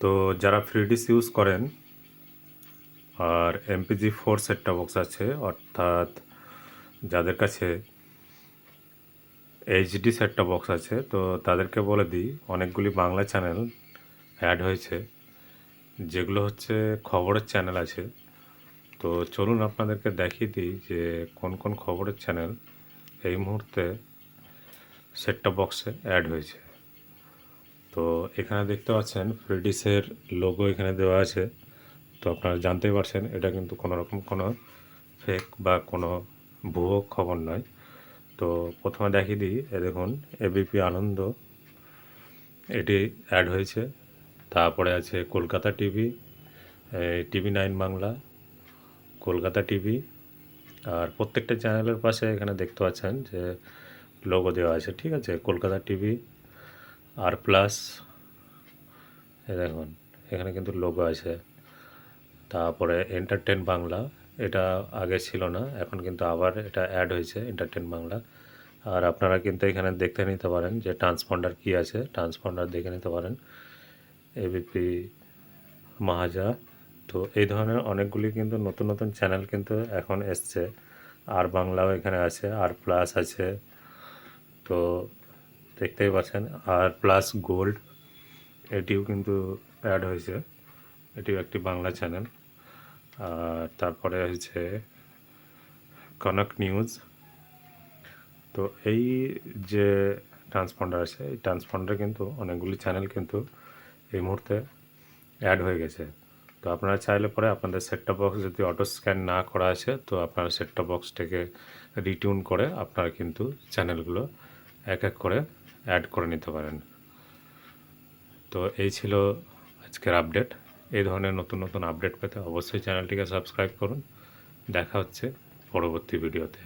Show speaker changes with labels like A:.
A: তো যারা free dish use করেন, আর এমপিজি ফোর সেটটা বক্স আছে, অর্থাৎ যাদের কাছে এইচডি সেটটা বক্স আছে, তো তাদেরকে বলে দিই, অনেকগুলি বাংলা চ্যানেল অ্যাড হয়েছে, যেগুলো হচ্ছে খবরের চ্যানেল আছে। তো চলুন আপনাদেরকে দেখিয়ে দিই যে কোন কোন খবরের চ্যানেল এই মুহূর্তে সেটটা বক্সে অ্যাড হয়েছে। তো এখানে দেখতে পাচ্ছেন ফ্রিডিসের লোগো এখানে দেওয়া আছে। তো আপনারা জানতেই পারছেন, এটা কিন্তু কোনো রকম কোনো ফেক বা কোনো ভুয়ো খবর নয়। তো প্রথমে দেখিয়ে দিই দেখুন এবিপি আনন্দ, এটি অ্যাড হয়েছে। তারপরে আছে Kolkata TV TV nine Bangla, Kolkata TV আর প্রত্যেকটা চ্যানেলের পাশে এখানে দেখতে পাচ্ছেন যে লোগো দেওয়া আছে, ঠিক আছে? কলকাতা টিভি আর প্লাস দেখুন, এখানে কিন্তু লোগো আছে। তারপরে এন্টারটেন বাংলা, এটা আগে ছিল না, এখন কিন্তু আবার এটা অ্যাড হয়েছে এন্টারটেন বাংলা। আর আপনারা কিন্তু এখানে দেখতে নিতে পারেন যে ট্রান্সপন্ডার কী আছে ট্রান্সপন্ডার দেখে নিতে পারেন। এবিপি মাহাজা তো এই ধরনের অনেকগুলি কিন্তু নতুন নতুন চ্যানেল কিন্তু এখন এসছে। আর বাংলাও এখানে আছে আর প্লাস আছে। তো দেখতেই পাচ্ছেন। আর প্লাস গোল্ড এটিও কিন্তু অ্যাড হয়েছে। এটিও একটি বাংলা চ্যানেল আর তারপরে হচ্ছে কনক নিউজ তো এই যে ট্রান্সপন্ডার আছে, এই ট্রান্সপন্ডার কিন্তু অনেকগুলি চ্যানেল কিন্তু এই মুহূর্তে অ্যাড হয়ে গেছে। তো আপনারা চাইলে পরে আপনাদের সেটটা বক্স যদি অটো স্ক্যান না করা আছে, তো আপনারা সেটটা বক্সটাকে রিটিউন করে আপনারা কিন্তু চ্যানেলগুলো এক এক করে অ্যাড করে নিতে পারেন। তো এই ছিল আজকের আপডেট এই ধরনের নতুন নতুন আপডেট পেতে অবশ্যই চ্যানেলটিকে সাবস্ক্রাইব করুন। দেখা হচ্ছে পরবর্তী ভিডিওতে